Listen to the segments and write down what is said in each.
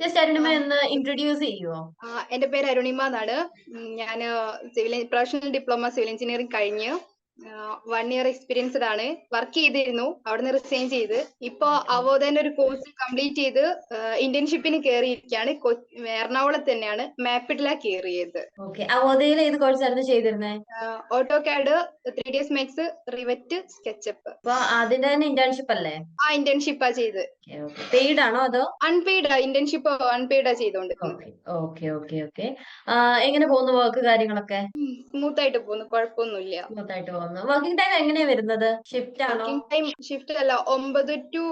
Just Arunima ഒന്ന് introduce ചെയ്യുമോ എന്റെ പേര് അരുണിമ എന്നാണ്. ഞാൻ civil professional diploma civil engineering കഴിഞ്ഞ് വൺ ഇയർ എക്സ്പീരിയൻസ്ഡ് ആണ് വർക്ക് ചെയ്തിരുന്നു. അവിടുന്ന് റിസൈൻ ചെയ്ത്. ഇപ്പൊ അവോധന്റെ ഒരു കോഴ്സ് കംപ്ലീറ്റ് ചെയ്ത് ഇന്റേൺഷിപ്പിന് കയറിയിരിക്കുകയാണ് എറണാകുളത്ത് തന്നെയാണ് മാപ്പിഡിലാ കയറിയത് അവോധയിൽ ഏത് കോഴ്സ് ആയിരുന്നു ചെയ്തിരുന്നത് AutoCAD three D S Max Revit SketchUp അതിന്റെ തന്നെ ഇന്റേൺഷിപ്പ് അല്ലേ? ആ ഇന്റേൺഷിപ്പാ ചെയ്ത്. പെയ്ഡ് ആണോ അതോ? അൺപെയ്ഡാ ഇന്റേൺഷിപ്പ് അൺപെയ്ഡാ ചെയ്തോണ്ട് ഓക്കെ ഓക്കെ ഓക്കെ എങ്ങനെ പോകുന്നു വർക്ക് കാര്യങ്ങളൊക്കെ? സ്മൂത്ത് ആയിട്ട് പോകുന്നു. കുഴപ്പമൊന്നുമില്ല. സ്മൂത്ത് ആയിട്ട് പോകുന്നു. വർക്കിംഗ് ടൈം എങ്ങനെയാ വരുന്നത്? ഷിഫ്റ്റ് ആണോ? വർക്കിംഗ് ടൈം ഷിഫ്റ്റ് അല്ല ഒമ്പത് ടു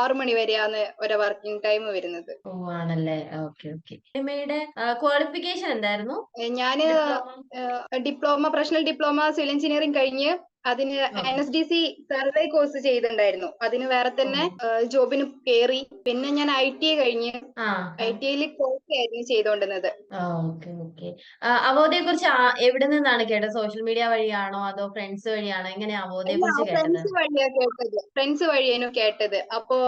ആറ് മണി വരെയാണ് ഒരു വർക്കിംഗ് ടൈം വരുന്നത്. ഓ ആണല്ലേ. Okay okay. അരുണിമയുടെ ക്വാളിഫിക്കേഷൻ എന്തായിരുന്നു? ഞാൻ diploma professional diploma civil engineering കഴിഞ്ഞ് അതിന് N S D C survey course ചെയ്തിട്ടുണ്ടായിരുന്നു. അതിന് വേറെ തന്നെ ജോബിന് കയറി പിന്നെ ഞാൻ ഐ ടി ഐ കഴിഞ്ഞ് ഐ ടി ഐയിൽ കോഴ്സ് ആയിരുന്നു ചെയ്തുകൊണ്ടിരുന്നത് അവോധയെ കുറിച്ച് എവിടെ നിന്നാണ് കേട്ടത്? സോഷ്യൽ മീഡിയ വഴിയാണോ അതോ ഫ്രണ്ട്സ് വഴിയാണോ? എങ്ങനെ അവോധയെ കുറിച്ച് ഫ്രണ്ട്സ് വഴിയാ കേട്ടത്. ഫ്രണ്ട്സ് വഴിയാണ് കേട്ടത്. അപ്പോ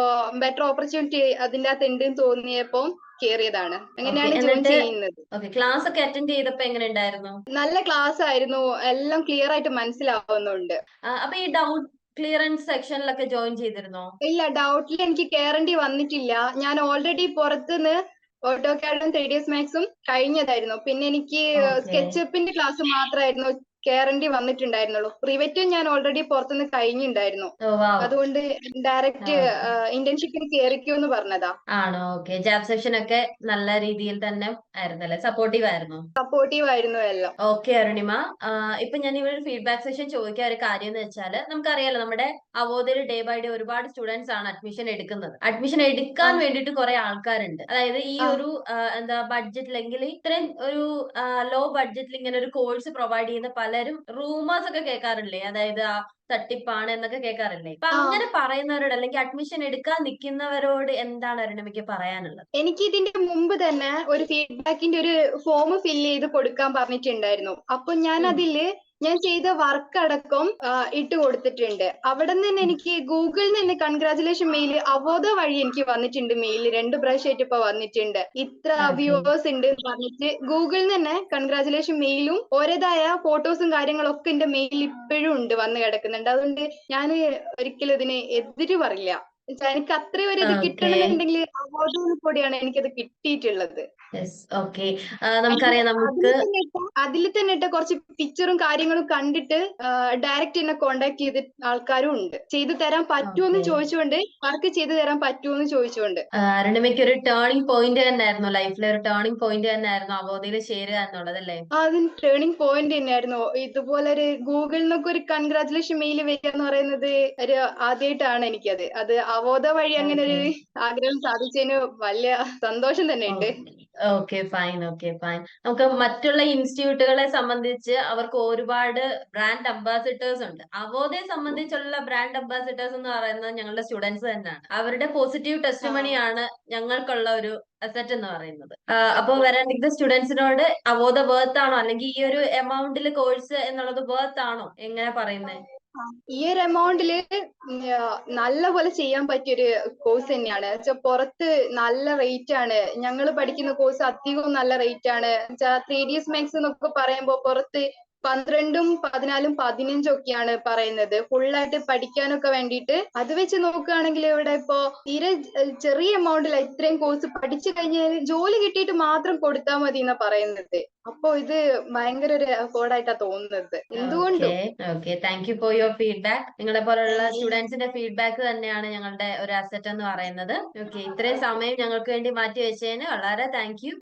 ബെറ്റർ ഓപ്പർച്യൂണിറ്റി അതിന്റെ അകത്ത് ഉണ്ടെന്ന് തോന്നിയപ്പോ കേറിയതാണ്. അങ്ങനെയാണ് ജോയിൻ ചെയ്യുന്നത്? ക്ലാസ് ഒക്കെ അറ്റൻഡ് ചെയ്തപ്പോ എങ്ങനെ ഉണ്ടായിരുന്നു നല്ല ക്ലാസ് ആയിരുന്നു എല്ലാം ക്ലിയർ ആയിട്ട് മനസ്സിലാവുന്നുണ്ട്. അപ്പൊ ഈ ഡൗട്ട് ക്ലിയറൻസ് സെക്ഷനിലൊക്കെ ജോയിൻ ചെയ്തിരുന്നോ? ഇല്ല ഡൗട്ടിൽ എനിക്ക് കയറേണ്ടി വന്നിട്ടില്ല. ഞാൻ ഓൾറെഡി പുറത്തുനിന്ന് ഓട്ടോ കാഡും ത്രീ ഡി എസ് മാക്സും കഴിഞ്ഞതായിരുന്നു. പിന്നെ എനിക്ക്. സ്കെച്ചപ്പിന്റെ ക്ലാസ് മാത്രമായിരുന്നു കയറേണ്ടി വന്നിട്ടുണ്ടായിരുന്നുള്ളൂ. പ്രിവറ്റും ഞാൻ ഓൾറെഡി പുറത്തുനിന്ന് കഴിഞ്ഞിട്ടുണ്ടായിരുന്നു. അതുകൊണ്ട് ഡയറക്റ്റ് ഇന്റേൺഷിപ്പിന് കയറിക്കോന്ന് പറഞ്ഞതാ. ആണോ? ഓക്കെ ജാബ് സെക്ഷൻ ഒക്കെ നല്ല രീതിയിൽ തന്നെ ആയിരുന്നല്ലേ? സപ്പോർട്ടീവ് ആയിരുന്നു? സപ്പോർട്ടീവ് ആയിരുന്നു എല്ലാം. ഓക്കെ അരുണിമ. ഇപ്പൊ ഞാൻ ഇവിടെ ഫീഡ്ബാക്ക് സെഷൻ ചോദിക്കാൻ ഒരു കാര്യം എന്ന് വെച്ചാൽ നമുക്കറിയാലോ നമ്മുടെ അവോധയിൽ ഡേ ബൈ ഡേ ഒരുപാട് സ്റ്റുഡൻസ് ആണ് അഡ്മിഷൻ എടുക്കുന്നത്. അഡ്മിഷൻ എടുക്കാൻ വേണ്ടിട്ട് വേണ്ടിയിട്ട് കുറെ ആൾക്കാരുണ്ട്. അതായത് ഈ ഒരു എന്താ ബഡ്ജറ്റിലെങ്കിൽ ഇത്രയും ഒരു ലോ ബഡ്ജറ്റിൽ ഇങ്ങനെ ഒരു കോഴ്സ് പ്രൊവൈഡ് ചെയ്യുന്ന പലരും റൂമേഴ്സ് ഒക്കെ കേൾക്കാറില്ലേ? അതായത് ആ തട്ടിപ്പാണ് എന്നൊക്കെ കേൾക്കാറില്ലേ? അപ്പൊ അങ്ങനെ പറയുന്നവരോട് അല്ലെങ്കിൽ അഡ്മിഷൻ എടുക്കാൻ നിൽക്കുന്നവരോട് എന്താണ് അരുണമിക്ക് പറയാനുള്ളത്? എനിക്ക് ഇതിന്റെ മുമ്പ് തന്നെ ഒരു ഫീഡ്ബാക്കിന്റെ ഒരു ഫോം ഫില്ല് ചെയ്ത് കൊടുക്കാൻ പറഞ്ഞിട്ടുണ്ടായിരുന്നു. അപ്പൊ ഞാൻ. അതിൽ ഞാൻ ചെയ്ത വർക്ക് അടക്കം ഇട്ട് കൊടുത്തിട്ടുണ്ട്. അവിടെ നിന്ന് തന്നെ എനിക്ക് ഗൂഗിളിൽ നിന്ന് കൺഗ്രാചുലേഷൻ മെയിൽ അവോധ വഴി എനിക്ക് വന്നിട്ടുണ്ട് മെയിൽ രണ്ട് പ്രാവശ്യമായിട്ട് ഇപ്പൊ വന്നിട്ടുണ്ട്. ഇത്ര. വ്യൂവേഴ്സ് ഉണ്ട് എന്ന് പറഞ്ഞിട്ട് ഗൂഗിളിൽ നിന്ന് തന്നെ കൺഗ്രാചുലേഷൻ മെയിലും ഓരേതായ ഫോട്ടോസും കാര്യങ്ങളൊക്കെ എന്റെ മെയിൽ ഇപ്പോഴും ഉണ്ട് വന്ന് കിടക്കുന്നുണ്ട്. അതുകൊണ്ട് ഞാൻ ഒരിക്കലും ഇതിന് എതിര് പറയില്ല. എനിക്ക് അത്രയും ഒരു ഇത് Okay. കിട്ടണമെന്നുണ്ടെങ്കിൽ കൂടിയാണ് എനിക്കത് കിട്ടിയിട്ടുള്ളത്. ഓക്കെ. നമുക്കറിയാം നമുക്ക് അതിൽ തന്നെ ഇട്ട കുറച്ച് പിക്ചറും കാര്യങ്ങളും കണ്ടിട്ട് ഡയറക്റ്റ് എന്നെ കോണ്ടാക്ട് ചെയ്ത ആൾക്കാരും ഉണ്ട്. ചെയ്തു തരാൻ പറ്റുമെന്ന് ചോദിച്ചുകൊണ്ട് വർക്ക് ചെയ്തു തരാൻ പറ്റുമെന്ന് ചോദിച്ചുകൊണ്ട് അരുണിമയ്ക്ക് ഒരു ടേണിംഗ് പോയിന്റ് തന്നെയായിരുന്നു ലൈഫിലെ ഒരു ടേണിംഗ് പോയിന്റ് തന്നെയായിരുന്നു അവധിയിൽ ചേരുക എന്നുള്ളത് അല്ലേ? അതിന് ടേണിംഗ് പോയിന്റ് തന്നെയായിരുന്നു. ഇതുപോലെ ഒരു ഗൂഗിളിൽ നിന്നൊക്കെ ഒരു കൺഗ്രാചുലേഷൻ മെയിൽ വരിക എന്ന് പറയുന്നത് ഒരു ആദ്യമായിട്ടാണ് എനിക്കത്. അത് അവോധ വഴി അങ്ങനെ ഒരു ആഗ്രഹം സാധിച്ചതിന് വലിയ സന്തോഷം തന്നെ ഉണ്ട് ഓക്കെ ഫൈൻ ഓക്കെ ഫൈൻ നമുക്ക് മറ്റുള്ള ഇൻസ്റ്റിറ്റ്യൂട്ടുകളെ സംബന്ധിച്ച് അവർക്ക് ഒരുപാട് ബ്രാൻഡ് അംബാസിഡേഴ്സ് ഉണ്ട്. അവോദയെ സംബന്ധിച്ചുള്ള ബ്രാൻഡ് അംബാസിഡേഴ്സ് എന്ന് പറയുന്നത് ഞങ്ങളുടെ സ്റ്റുഡൻസ് തന്നെയാണ്. അവരുടെ പോസിറ്റീവ് ടെസ്റ്റ് മണിയാണ് ഞങ്ങൾക്കുള്ള ഒരു അസറ്റ് എന്ന് പറയുന്നത്. അപ്പോൾ അപ്പൊ വരാനിരിക്കുന്ന സ്റ്റുഡൻസിനോട് അവോധ വേർത്ത് ആണോ? അല്ലെങ്കിൽ ഈ ഒരു എമൗണ്ടിൽ കോഴ്സ് എന്നുള്ളത് വേർത്ത് ആണോ? എങ്ങനെ പറയുന്നത് ഈ ഒരു എമൗണ്ടിൽ നല്ല പോലെ ചെയ്യാൻ പറ്റിയൊരു കോഴ്സ് തന്നെയാണ്. പുറത്ത് നല്ല റേറ്റ് ആണ് ഞങ്ങൾ പഠിക്കുന്ന കോഴ്സ് അധികവും നല്ല റേറ്റ് ആണ് ത്രീ ഡി എസ് മാക്സ് എന്നൊക്കെ പറയുമ്പോൾ പുറത്ത് പന്ത്രണ്ടും പതിനാലും പതിനഞ്ചും ഒക്കെയാണ് പറയുന്നത് ഫുള്ളായിട്ട് പഠിക്കാനൊക്കെ വേണ്ടിയിട്ട്. അത് വെച്ച് നോക്കുകയാണെങ്കിൽ ഇവിടെ ഇപ്പോ തീരെ ചെറിയ എമൗണ്ടിൽ ഇത്രയും കോഴ്സ് പഠിച്ചു കഴിഞ്ഞാൽ ജോലി കിട്ടിയിട്ട് മാത്രം കൊടുത്താൽ മതി എന്നാ പറയുന്നത്. അപ്പോ ഇത് ഭയങ്കര ഒരു അഫോർഡായിട്ടാ തോന്നുന്നത്. എന്തുകൊണ്ടും? Okay thank you for your feedback നിങ്ങളെ പോലുള്ള സ്റ്റുഡൻസിന്റെ ഫീഡ്ബാക്ക് തന്നെയാണ് ഞങ്ങളുടെ ഒരു അസറ്റ് എന്ന് പറയുന്നത്. ഓക്കെ ഇത്രയും സമയം ഞങ്ങൾക്ക് വേണ്ടി മാറ്റി വെച്ചതിന് വളരെ താങ്ക് യു